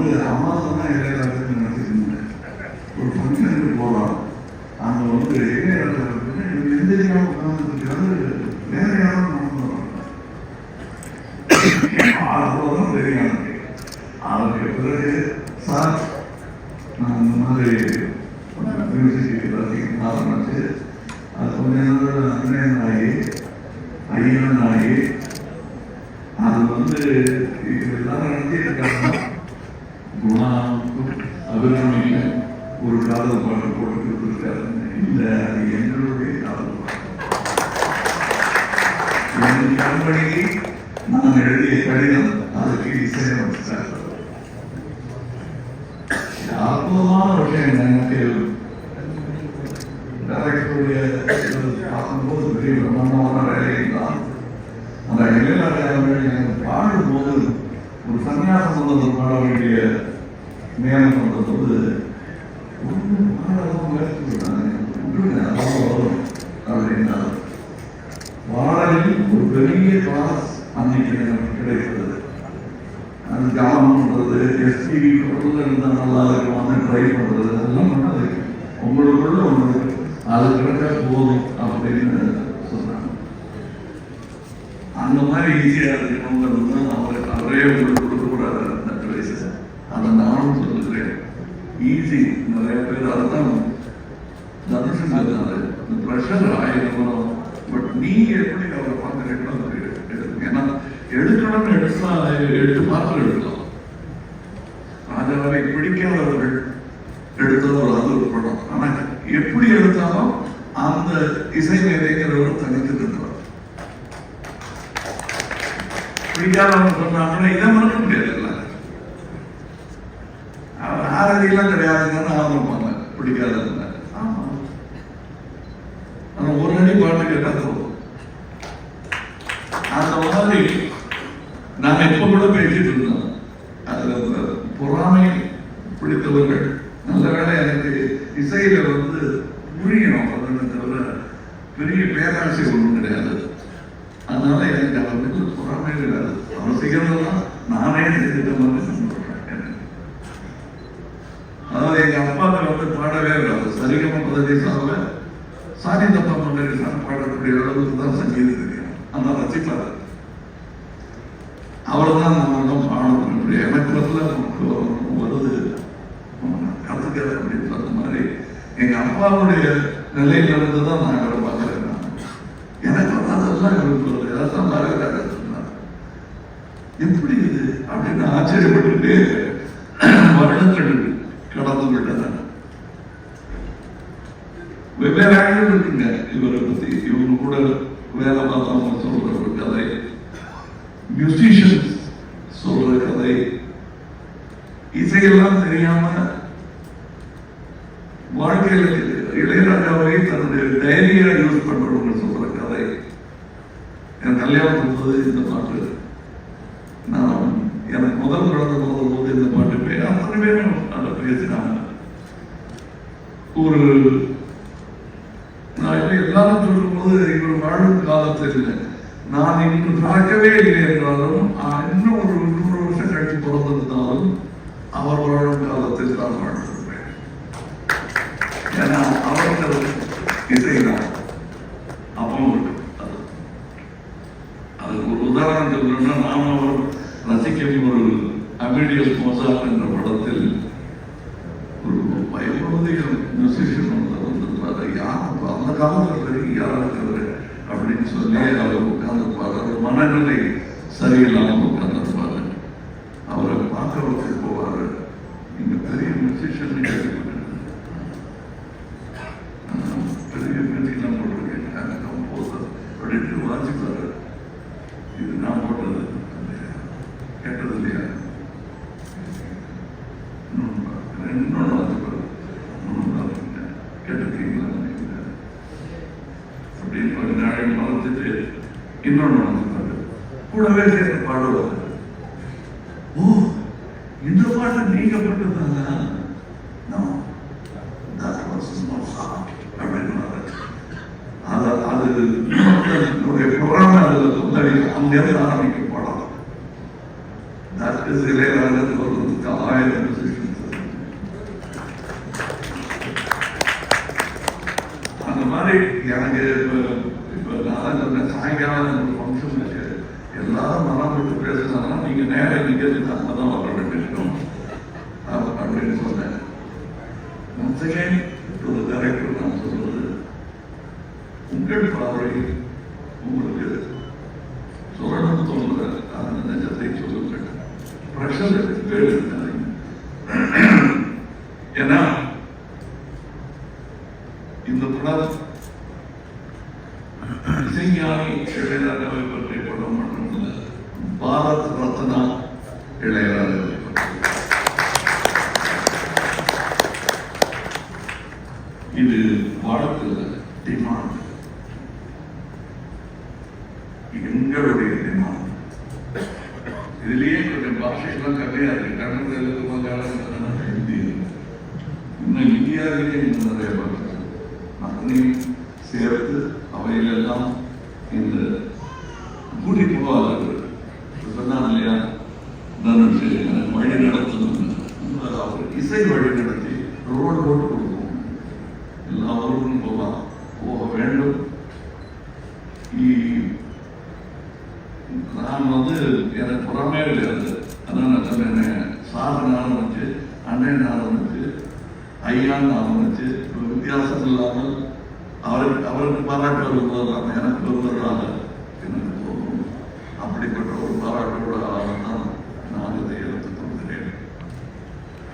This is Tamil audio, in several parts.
வந்து அம்மா சொன்னா இளையராஜன் நினைச்சிருந்தேன் ஒரு ஃபங்க்ஷனுக்கு போகலாம் அங்க வந்து இளையராஜன் இருக்குன்னு எந்திரிக்காம வேற யாரும் தெரியும் எனக்கு பிறகு சார் நான் இந்த மாதிரி மியூசிக் எல்லாத்தையும் ஆரம்பிச்சு அது கொஞ்ச நாள் அண்ணன் ஆகி ஐயன் ஆகி அது வந்து இது எல்லாரும் நினைச்சிருக்காங்க குணா அபிராமிக்கு ஒரு காதல் பாடல் போட்டு கொடுத்துருக்காருன்னு இல்லை அது எங்களுடைய காதல் பாடல். என் கம்பெனிக்கு நான் எழுதிய கடிதம் அதுக்கு இசையமைச்சார் அற்புதமான விஷயம் எனக்கு டைரக்டருடைய பார்க்கும்போது பெரிய பிரம்மாண்டமான வேலை தான் அந்த இளையராஜா அவர்கள் எனக்கு பாடும்போது ஒரு சன்னியாசம் வந்தது பாட வேண்டிய நேரம் வந்தபோது ஒன்று பாடலாம் முயற்சி வரும்? ஒரு பெரிய கிளாஸ் அன்னைக்கு எனக்கு கிடைத்தது. அது கவனம் பண்றது எஸ்பிபி இருந்தா நல்லா இருக்குமான்னு ட்ரை பண்றது அதெல்லாம் பண்ணது. உங்களுக்குள்ள ஒன்று அது கிடைச்சா போதும் அப்படின்னு சொன்னாங்க. அந்த மாதிரி ஈஸியா இருக்கணுங்கிறது தான் அவரே உங்களுக்கு அதை நானும் சொல்லுகிறேன் ஈஸி நிறைய பேர் அதுதான் தனுஷன் சொன்னாரு இந்த ப்ரெஷர் ஆயிருக்கணும் பட் நீ எப்படி அவரை பார்க்குறீங்களோ அது எடுக்கணும் ஏன்னா எடுக்கணும்னு எடுத்தா எடுத்து மாத்திரம் எடுக்கலாம். ராஜாவை பிடிக்காதவர்கள் எடுத்தது ஒரு அது ஒரு படம். ஆனா எப்படி எடுத்தாலும் அந்த இசை மேதைங்கிறவர் தனித்து நிற்கிறார். பிடிக்காதவங்க சொன்னாங்கன்னா இதை கிடையாதுங்கன்னு ஆரம்பிப்பாங்க பிடிக்காதவங்க ஆமா. ஆனா ஒரு அடி பாட்டு கேட்டா போதும். அந்த மாதிரி நான் இப்ப கூட பேசிட்டு இருந்தோம். அதுல பொறாமை பிடித்தவர்கள் நல்ல வேளை எனக்கு இசையில வந்து புரியணும் அப்படின்னு தவிர பெரிய பேராசை ஒன்றும் கிடையாது. அதனால எனக்கு அவர் மீது பொறாமை கிடையாது அவர் செய்யறதெல்லாம் நானே செஞ்சுட்ட வராது சரிகம பதவிசால சாரி தப்பா பதவிசால பாடக்கூடிய அளவுக்கு தான் சங்கீதம் தெரியும் ஆனால் ரசிப்பாரு அவ்வளவுதான் நான் பாடணும் இப்படி எனக்கு வரல நமக்கு வருது. கற்றுக்கல அப்படின்னு சொன்ன மாதிரி எங்க அப்பாவுடைய நிலையில இருந்து தான் நான் இவரை பார்க்கிறேன் நான். எனக்கு வராதெல்லாம் இவருக்கு வருது. அதான் மறக்கிறாங்க எப்படி இது? அப்படின்னு ஆச்சரியப்பட்டுட்டு வருடங்கள் கடந்து விட்டன வெவ்வேறு ஆங்கிள் இருக்குங்க இவரை பத்தி இவங்க கூட வேலை பார்த்தவங்க சொல்ற ஒரு கதை மியூசிஷியன்ஸ் சொல்ற கதை இசையெல்லாம் தெரியாம வாழ்க்கையில் இளையராஜாவை தன்னுடைய டைரியா யூஸ் பண்றவங்க சொல்ற கதை என் கல்யாணம் போது இந்த பாட்டு நான் எனக்கு முதல் நடந்த முதல் போது இந்த பாட்டு பேர் அத்தனை பேரும் அதை பேசினாங்க ஒரு நான் இப்ப எல்லாரும் சொல்லும்போது இவர் வாழும் காலத்தில். நான் இன்னும் பிறக்கவே இல்லை என்றாலும் இன்னும் ஒரு நூறு வருஷம் கழித்து பிறந்திருந்தாலும் அவர் வாழும் காலத்தில் தான் வாழ்ந்திருப்பேன். ஏன்னா அவர்கள் இசைதான். அப்போ அதுக்கு ஒரு உதாரணம் சொல்லணும்னா நான் அவர் ரசிக்கும் ஒரு அமிடியஸ் மோசாட் என்ற படத்தில் ஒரு பயமுறுதிய மியூசிஷியன் வந்திருந்தாரு யார்? அந்த காலத்தில் பெரிய இருக்கிறது அப்படின்னு சொல்லி அவர் உட்கார்ந்துருப்பார். அவர் மனநிலை சரியில்லாமல் உட்கார்ந்துருப்பார். அவரை பார்க்கறதுக்கு போவார். இங்க பெரிய மியூசிஷியன் பெரிய மியூசிக்லாம் போட்டிருக்கேன் கம்போசர் அப்படின்னு வாசிப்பாரு இது நான் போட்டது கேட்டது இல்லையா இன்னொன்று வாசிப்பாரு கேட்டிருக்கீங்களா அப்படின்னு கொஞ்ச நாள் மறந்துட்டு இன்னொன்று வாசிப்பாரு கூடவே சேர்ந்து பாடுவார் ஓ இந்த பாட்டு நீங்க போட்டதாங்க அந்த மாதிரி எனக்கு not hard. அப்படின்னாரு. அது அது என்னுடைய புராண அங்கிருந்து ஆரம்பிக்கும் படம் தட் இஸ் இளையராஜன் ஒரு ஆயிரம் positions இருக்கு. அந்த மாதிரி எனக்கு இப்ப இப்ப நான் சொன்னேன் சாயங்காலம் ஒரு ஃபங்க்ஷன் இருக்கு எல்லாரும் மனம் விட்டு பேசுனாங்கன்னா நீங்க நேரம் நிக்கிறது அங்கே தான் வர வேண்டியிருக்கும் அப்ப- அப்படின்னு சொன்னேன்? once again to the நான் சொல்றது உங்கள் பார்வை உங்களுக்கு சொல்லணும்னு தோணுற அந்த நெஜத்தை சொல்லுங்கள் பிரஷர் கேளுங்க ஏன்னா இந்த படம் இசைஞானி இளையராஜாவை பற்றிய படம் மட்டுமல்ல பாரத் ரத்னா இளையராஜாவை இது வாழ்க்கையில் டிமாண்ட். எங்களுடைய டிமாண்ட். இதுலயே கொஞ்சம் பாஷைகள்லாம் கம்மியா இருக்கு. கன்னட தெலுங்கு மலையாளம் ஹிந்தி இன்னும் இந்தியாவிலேயே நிறைய பாஷை அத்தனையும் சேர்த்து அவையிலெல்லாம் இந்த கூடி போவார்கள் சொன்னான் இல்லையா தனுஷ் எனக்கு வழி நடத்தணும் இஸ்ரேல் வழி நடத்தி ரோடு போட்டு கொடுக்கும் எல்லா போகலாம் போக வேண்டும் நான் வந்து எனக்கு புறமே கிடையாது அதான் நான் சொன்னேன் சாதனை ஆரம்பிச்சு அண்ணன் ஆரம்பிச்சு ஐயான்னு ஆரம்பிச்சு வித்தியாசம் இல்லாமல் அவருக்கு அவருக்கு பாராட்டு வருவதாக எனக்கு வருவதாக எனக்கு தோணும் அப்படிப்பட்ட ஒரு பாராட்டோட தான் நான் இதை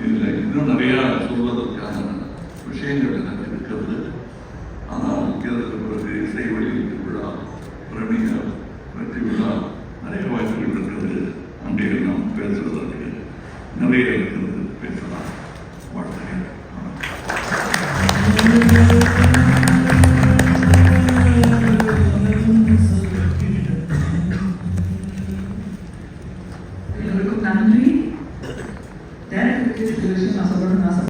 இதில் இன்னும் நிறைய சொல்வதற்கான விஷயங்கள் எனக்கு இருக்கிறது. ஆனால் இதற்கு பிறகு இசை வெளியீட்டு விழா பிரமியர் வெற்றி விழா நிறைய வாய்ப்புகள் இருக்கிறது. அங்கே நாம் பேசுவதற்கு நிறைய இருக்கிறது. பேசலாம். வாழ்த்துகிறேன் வணக்கம்.